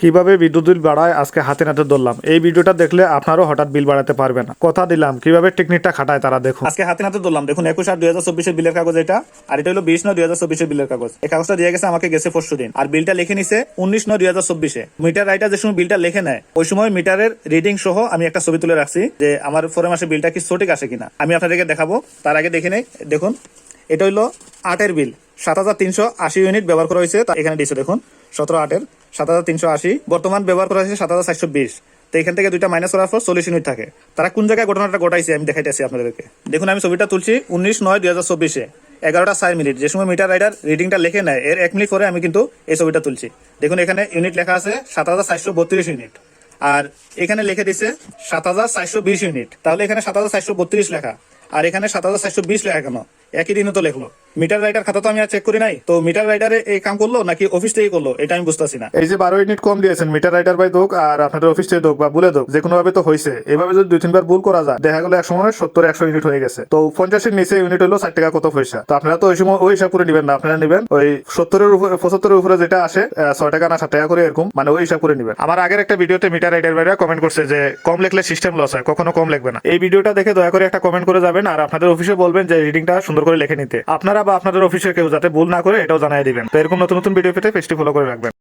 কীভাবে বিদ্যুৎ বিল বাড়ায় আজকে হাতে নাতে ধরলাম। এই ভিডিওটা দেখলে আপনারও হঠাৎ বিল বাড়াতে পারবে না। কথা দিলাম, কীভাবে টেকনিকটা খাটায় তারা দেখুন। আজকে হাতে নাতে ধরলাম, দেখুন, একুশ আট দুই হাজার চব্বিশের বিলের কাগজ এটা, আর এটা হলো বিশ নয় দুই হাজার চব্বিশের বিলের কাগজ। এই কাগজটা দিয়ে গেছে, আমাকে গেছে পরশু দিন। আর বিলটা লিখে নিছে উনিশ নয় দুই হাজার চব্বিশে। মিটার রাইটার যে সময় বিলটা লিখে নেয়, ওই সময় মিটারের রিডিং সহ আমি একটা ছবি তুলে রাখছি যে আমার পরের মাসে বিলটা কি সঠিক আসে কিনা। আমি আপনাদেরকে দেখাবো, তার আগে দেখে নেই। দেখুন, এটা হলো আটের বিল, সাত হাজার তিনশো আশি ইউনিট ব্যবহার করা হয়েছে এখানে দিয়েছে, দেখুন। সতেরো আটের সাত হাজার তিনশো আশি। বর্তমান ব্যবহার করা হয়েছে সাত হাজার চারশো বিশ। তো এখান থেকে দুইটা মাইনাস করার পর চল্লিশ ইউনিট থাকে। তারা কোন জায়গায় ঘটনাটা ঘটাইছে আমি দেখাইতেছি আপনাদেরকে। দেখুন, আমি ছবিটা তুলছি উনিশ নয় দুই হাজার চব্বিশে। এগারোটা চার মিনিট যে সময় মিটার রাইডার রিডিংটা লিখে নেয়, এর এক মিনিট পরে আমি কিন্তু এই ছবিটা তুলছি। দেখুন, এখানে ইউনিট লেখা আছে সাত হাজার চারশো বত্রিশ ইউনিট আর এখানে লিখে দিছে সাত হাজার চারশো বিশ ইউনিট তাহলে এখানে সাত হাজার চারশো বত্রিশ লেখা। আর এখানে সাত হাজার চারশো বিশ লেখা কেন? একই দিনে তো লেখলো। মিটার রাইডার খাতা তো আমি আর চেক করি নাই। তো মিটার রাইডারে এই কাম করল নাকি অফিস থেকে করল? এটা আমি বুঝতেছি না। এই যে বারো ইউনিট কম দিয়েছেন, মিটার রাইটার বাই দোক আর আপনাদের অফিস থেকে দোক বা বলে দোক, যে কোনো ভাবে তো হয়েছে এভাবে যদি দুই, তিনবার ভুল করা যায়, দেখা গেলো এক সময় সত্তর, একশো ইউনিট হয়ে গেছে। তো পঞ্চাশের নিচে ইউনিট হলো ষাট টাকা কত পয়সা। তো আপনারা তো ওই সময় ওই হিসাব করে নেবেন না। আপনারা নেবেন ওই সত্তরের উপরে, পঁচাত্তরের উপরে যেটা আসে ছয় টাকা না সাত টাকা করে এরকম মানে ওই হিসাব করে নেবেন। আমার আগের একটা ভিডিওতে মিটার রাইটার বাইরা কমেন্ট করছে যে, কম লিখলে সিস্টেম লস হয়, কখনো কম লিখবে না। এই ভিডিওটা দেখে দয়া করে একটা কমেন্ট করে যাবেন। আর আপনাদের অফিসে বলবেন যে রিডিংটা সুন্দর করে লিখে নিতে। আপনারা বা আপনাদের অফিসে কেউ যাতে ভুল না করে এটাও জানাই দিবেন। তো এরকম নতুন নতুন ভিডিও পেতে পেজটি ফলো করে রাখবেন।